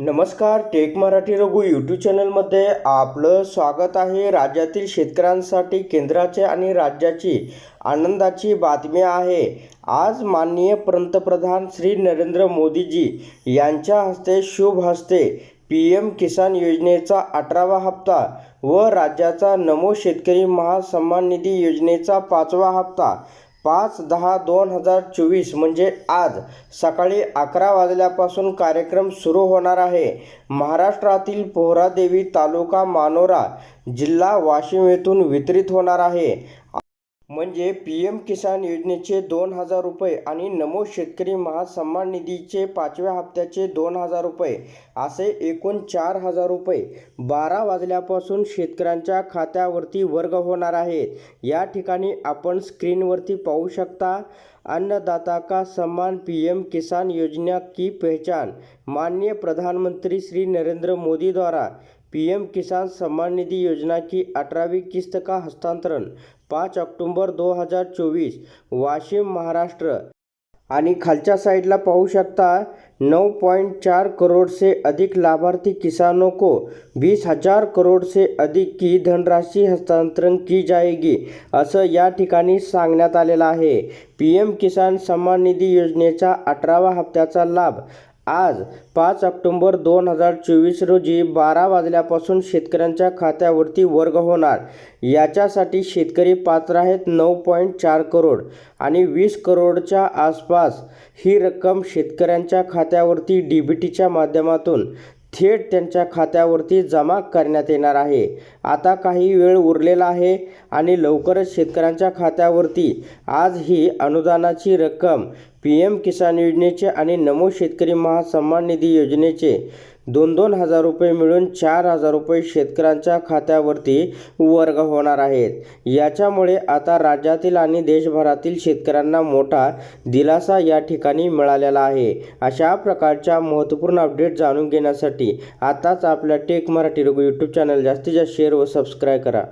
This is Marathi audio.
नमस्कार टेक मराठी रघु यूट्यूब चॅनलमध्ये आपलं स्वागत आहे. राज्यातील शेतकऱ्यांसाठी केंद्राचे आणि राज्याची आनंदाची बातमी आहे. आज माननीय पंतप्रधान श्री नरेंद्र मोदीजी यांच्या हस्ते शुभ हस्ते पी एम किसान योजनेचा अठरावा हप्ता व राज्याचा नमो शेतकरी महासन्मान निधी योजनेचा पाचवा हप्ता पाच दहा दोन हजार चोवीस म्हणजे आज सकाळी अकरा वाजल्यापासून कार्यक्रम सुरू होणार आहे. महाराष्ट्रातील पोहरादेवी तालुका मानोरा जिल्हा वाशिम येथून वितरित होणार आहे. म्हणजे पी एम किसान योजनेचे दोन हजार रुपये आणि नमो शेतकरी महासन्मान निधीचे पाचव्या हप्त्याचे दोन हजार रुपये असे एकूण चार हजार रुपये बारा वाजल्यापासून शेतकऱ्यांच्या खात्यावरती वर्ग होणार आहेत. या ठिकाणी आपण स्क्रीनवरती पाहू शकता अन्नदाता का सम्मान पी एम किसान योजना की पहचान. माननीय प्रधानमंत्री श्री नरेंद्र मोदी द्वारा पीएम किसान सम्मान निधि योजना की अठारहवीं किस्त का हस्तांतरण? पाच ऑक्टोंबर दो हजार चोवीस वाशिम महाराष्ट्र. आणि खालच्या साईडला पाहू शकता नऊ पॉईंट चार करोड़ से अधिक लाभार्थी किसानों को बीस हजार करोड़ से अधिक की धनराशि हस्तांतरण की जाएगी असं या ठिकाणी सांगण्यात आलेलं आहे. पी एम किसान सन्मान निधी योजनेचा अठरावा हप्त्याचा लाभ आज पाच ऑक्टोंबर दोन हजार चोवीस रोजी बारा वाजल्यापासून शेतकऱ्यांच्या खात्यावरती वर्ग होणार. याच्यासाठी शेतकरी पात्र आहेत नऊ पॉईंट चार करोड आणि वीस करोडच्या आसपास ही रक्कम शेतकऱ्यांच्या खात्यावरती डी बी टीच्या माध्यमातून थेट त्यांच्या खात्यावरती जमा करण्यात येणार आहे. आता काही वेळ उरलेला आहे आणि लवकरच शेतकऱ्यांच्या खात्यावरती आज ही अनुदानाची रक्कम पी एम किसान योजनेचे आणि नमो शेतकरी महासन्मान निधी योजनेचे दोन दोन हजार रुपये मिळून चार हजार रुपये शेतकऱ्यांच्या खात्यावरती वर्ग होणार आहेत. याच्यामुळे आता राज्यातील आणि देशभरातील शेतकऱ्यांना मोठा दिलासा या ठिकाणी मिळालेला आहे. अशा प्रकारच्या महत्त्वपूर्ण अपडेट जाणून घेण्यासाठी आताच आपल्या tech Marathi Raghu YouTube channel जास्तीत जास्त शेअर व सबस्क्राईब करा.